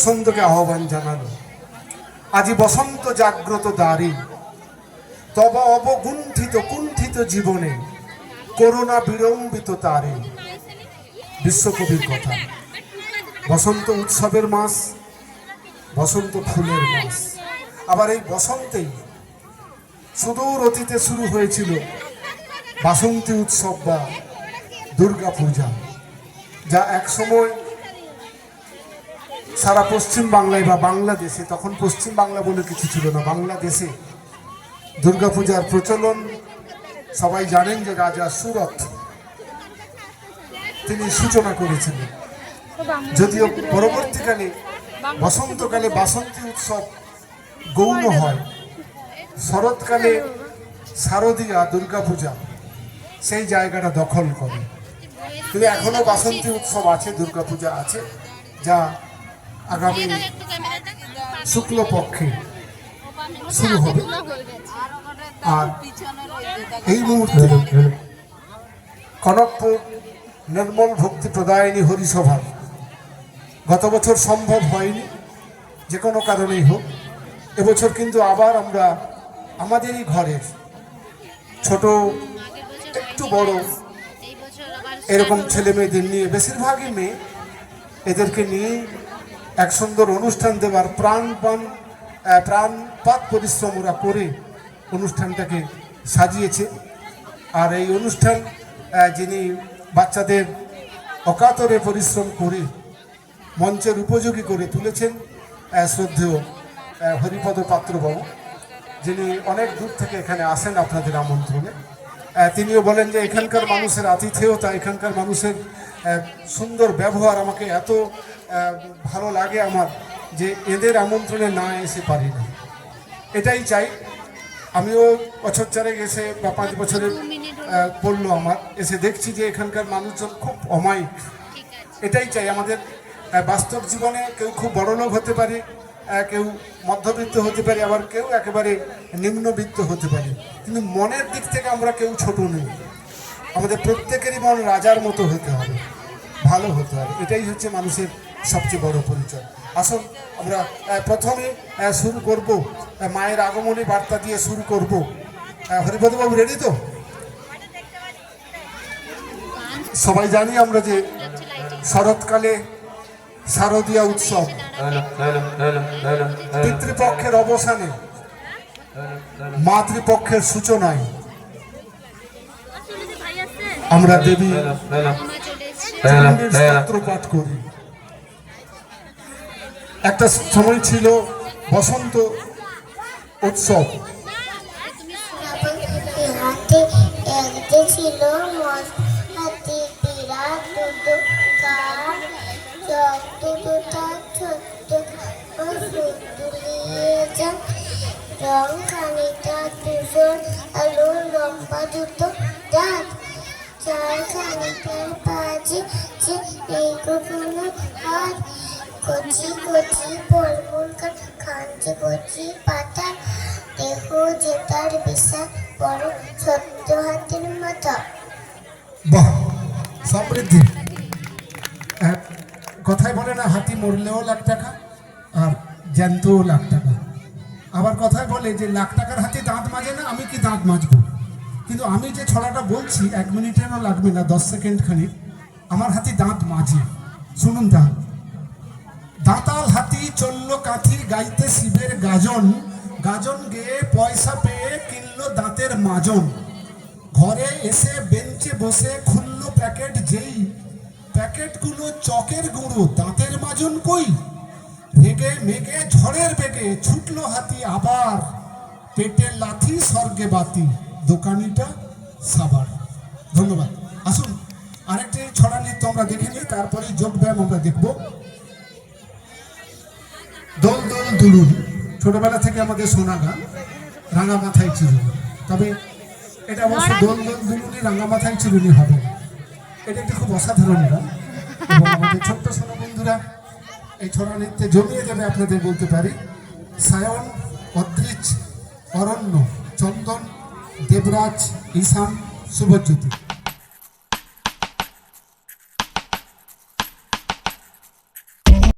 বসন্তকে আহ্বান জানানো আজি বসন্ত জাগ্রত দ্বারে, তব অবগুণ্ঠিত কুণ্ঠিত জীবনে করোনা বিড়ম্বিত তারে। বিশ্বকবির কথা, বসন্ত উৎসবের মাস, বসন্ত ফুলের মাস। আবার এই বসন্তেই সুদূর অতীতে শুরু হয়েছিল বাসন্তী উৎসব বা দুর্গা পূজা যা একসময় সারা পশ্চিম বাংলায় বা বাংলাদেশে, তখন পশ্চিম বাংলা বলে কিছু ছিল না, বাংলাদেশে দুর্গাপূজার প্রচলন, সবাই জানেন যে রাজা সুরত তিনি সূচনা করেছিলেন। যদিও পরবর্তীকালে বসন্তকালে বাসন্তী উৎসব গৌণ হয়, শরৎকালে শারদীয়া দুর্গাপূজা, সেই জায়গাটা দখল করে। কিন্তু এখনও বাসন্তী উৎসব আছে, দুর্গাপূজা আছে, যা আগামী শুক্লপক্ষে শুরু হবে। আর এই মুহূর্তে কনকপুর নির্মল ভক্তি প্রদায়নী হরিসভার গত বছর সম্ভব হয়নি, যে কোনো কারণেই হোক। এবছর কিন্তু আবার আমরা আমাদেরই ঘরের ছোট, একটু বড় এরকম ছেলে মেয়েদের নিয়ে, বেশিরভাগই মেয়ে। এদেরকে নিয়ে এক সুন্দর অনুষ্ঠান দেওয়ার প্রাণপণ প্রাণপাত পরিশ্রম ওরা করে অনুষ্ঠানটাকে সাজিয়েছে। আর এই অনুষ্ঠান যিনি বাচ্চাদের অকাতরে পরিশ্রম করে মঞ্চের উপযোগী করে তুলেছেন শ্রদ্ধেয় হরিপদ পাত্রবাবু, যিনি অনেক দূর থেকে এখানে আসেন আপনাদের আমন্ত্রণে। তিনিও বলেন যে এখানকার মানুষের আতিথেয়তা, এখানকার মানুষের সুন্দর ব্যবহার আমাকে এত ভালো লাগে আমার যে এদের আমন্ত্রণে না এসে পারি না। এটাই চাই। আমিও বছর চারে এসে বা পাঁচ বছরের আহ, পড়ল আমার। এসে দেখছি যে এখানকার মানুষজন খুব অমায়িক। এটাই চাই আমাদের বাস্তব জীবনে কেউ খুব বড় লোক হতে পারে কেউ মধ্যবিত্ত হতে পারে আবার কেউ একেবারে নিম্নবিত্ত হতে পারে। কিন্তু মনের দিক থেকে আমরা কেউ ছোট নেই। আমাদের প্রত্যেকেরই মন রাজার মতো হতে হবে। ভালো হতে হবে। এটাই হচ্ছে মানুষের সবচেয়ে বড় পরিচয়। আসুন, আমরা প্রথমে শুরু করব। মায়ের আগমনী বার্তা দিয়ে শুরু করব। হরিপদবাবু রেডি তো? সবাই জানি আমরা যে শরৎকালে শারদীয়া উৎসব। পিতৃপক্ষের অবসানে মাতৃপক্ষের সূচনায় আমরা দেবী পাঠ করি। একটা সময় ছিল বসন্ত উৎসব। ছিল রং খানিটা দুজন আলো লম্বা দুটো দাঁত যে নেই কোনো কচি কচি বল খাঞ্চি কচি পাতা, দেহ যে তার বিশাল বড় ছোট্ট হাতের মতো বাহ, সমৃদ্ধি। কথায় বলে না, হাতি মরলেও লাখ টাকা আর জ্যান্তও লাখ টাকা। আবার কথায় বলে যে, লাখ টাকার হাতি দাঁত মাজে না, আমি কি দাঁত মাজবো? কিন্তু আমি যে ছড়াটা বলছি, এক মিনিটেরও লাগবে না, দশ সেকেন্ড খানিক আমার হাতি দাঁত মাজে শুনুন তা দাঁতাল হাতি চলল কাঠি গাইতে শিবের গাজন। গাজন গেয়ে পয়সা পেয়ে কিনলো দাঁতের মাজন। ঘরে এসে বেঞ্চে বসে খুললো প্যাকেট যেই। প্যাকেটগুলো চকের গুঁড়ো, দাঁতের মাজন কই? রেগে মেগে, ঝড়ের বেগে ছুটলো হাতি আবার। পেটে লাথি, স্বর্গে বাতি। দোকানিটা সাবার ধন্যবাদ। আসুন আরেকটি ছড়া নৃত্য আমরা দেখে নিই তারপরে যোগ ব্যায়াম আমরা দেখব। দোল দোল দুলুন ছোটবেলা থেকে আমাদের শোনা গান রাঙা মাথায় চিরুনি। তবে এটা অবশ্য দোল দোল দুলুনি রাঙা মাথায় চিরুনি হবে এটা একটি খুব অসাধারণ গান। আমাদের ছোট্ট সোনা বন্ধুরা এই ছড়া নৃত্যে জমিয়ে যাবে আপনাদের বলতে পারি। সায়ন অদ্রিজ অরণ্য চন্দন দেবরাজ ঈশান শুভজ্যোতি।